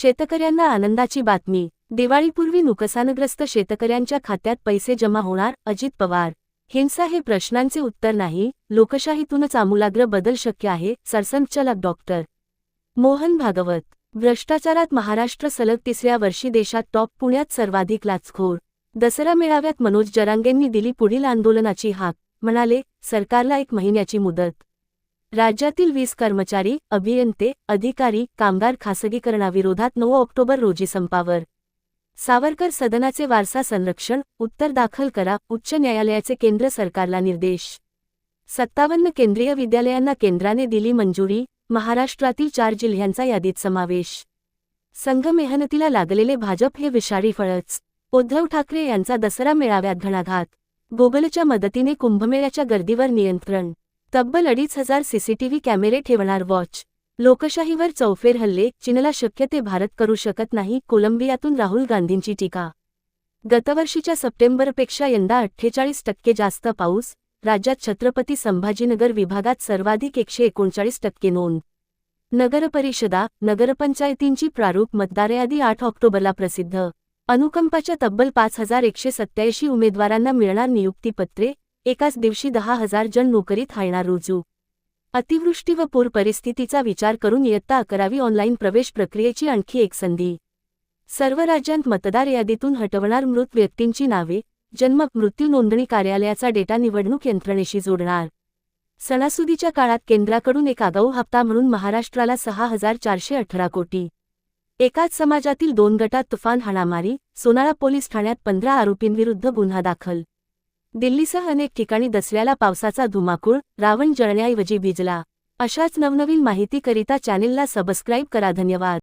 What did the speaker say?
शेतकऱ्यांना आनंदाची बातमी. दिवाळीपूर्वी नुकसानग्रस्त शेतकऱ्यांच्या खात्यात पैसे जमा होणार? अजित पवार. हिंसा हे प्रश्नांचे उत्तर नाही. लोकशाहीतूनच आमूलाग्र बदल शक्य आहे सरसंघचालक डॉक्टर मोहन भागवत. भ्रष्टाचारात महाराष्ट्र सलग तिसऱ्या वर्षी देशात टॉप पुण्यात सर्वाधिक लाचखोर. दसरा मेळाव्यात मनोज जरांगेंनी दिली पुढील आंदोलनाची हाक. म्हणाले सरकारला एक महिन्याची मुदत. राज्यातील वीस कर्मचारी अभियंते अधिकारी कामगार खासगीकरणाविरोधात नऊ ऑक्टोबर रोजी संपावर. सावरकर सदनाचे वारसा संरक्षण उत्तर दाखल करा उच्च न्यायालयाचे केंद्र सरकारला निर्देश. सत्तावन्न केंद्रीय विद्यालयांना केंद्राने दिली मंजुरी महाराष्ट्रातील चार जिल्ह्यांचा यादीत समावेश. संघ मेहनतीला लागलेले भाजप हे विषारी फळच. उद्धव ठाकरे यांचा दसरा मेळाव्यात घणाघात. गोगलच्या मदतीने कुंभमेळ्याच्या गर्दीवर नियंत्रण. तब्बल अडीच हजार सीसीटीव्ही कॅमेरे ठेवणार वॉच. लोकशाहीवर चौफेर हल्ले चीनला शक्य ते भारत करू शकत नाही कोलंबियातून राहुल गांधींची टीका. गतवर्षीच्या सप्टेंबरपेक्षा यंदा अठ्ठेचाळीस टक्के जास्त पाऊस राज्यात छत्रपती संभाजीनगर विभागात सर्वाधिक एकशे एकोणचाळीस टक्के नोंद. नगरपरिषदा नगरपंचायतींची प्रारूप मतदारयादी आठ ऑक्टोबरला प्रसिद्ध. अनुकंपाच्या तब्बल पाच हजार एकशे सत्याऐंशी उमेदवारांना मिळणार नियुक्तीपत्रे एकाच दिवशी दहा हजार जण नोकरीत हाळणार रुजू. अतिवृष्टी व पूर परिस्थितीचा विचार करून इयत्ता अकरावी ऑनलाईन प्रवेश प्रक्रियेची आणखी एक संधी. सर्व राज्यांत मतदार यादीतून हटवणार मृत व्यक्तींची नावे जन्म मृत्यू नोंदणी कार्यालयाचा डेटा निवडणूक यंत्रणेशी जोडणार. सणासुदीच्या काळात केंद्राकडून एक आगाऊ हप्ता म्हणून महाराष्ट्राला सहा हजार चारशे अठरा कोटी. एकाच समाजातील दोन गटात तुफान हाणामारी सोनाळा पोलीस ठाण्यात पंधरा आरोपींविरुद्ध गुन्हा दाखल. दिल्लीसह अनेक ठिकाणी दसऱ्याला पावसाचा धुमाकूळ रावण जळण्याऐवजी भिजला. अशाच नवनवीन माहितीकरिता चॅनेलला सबस्क्राईब करा धन्यवाद.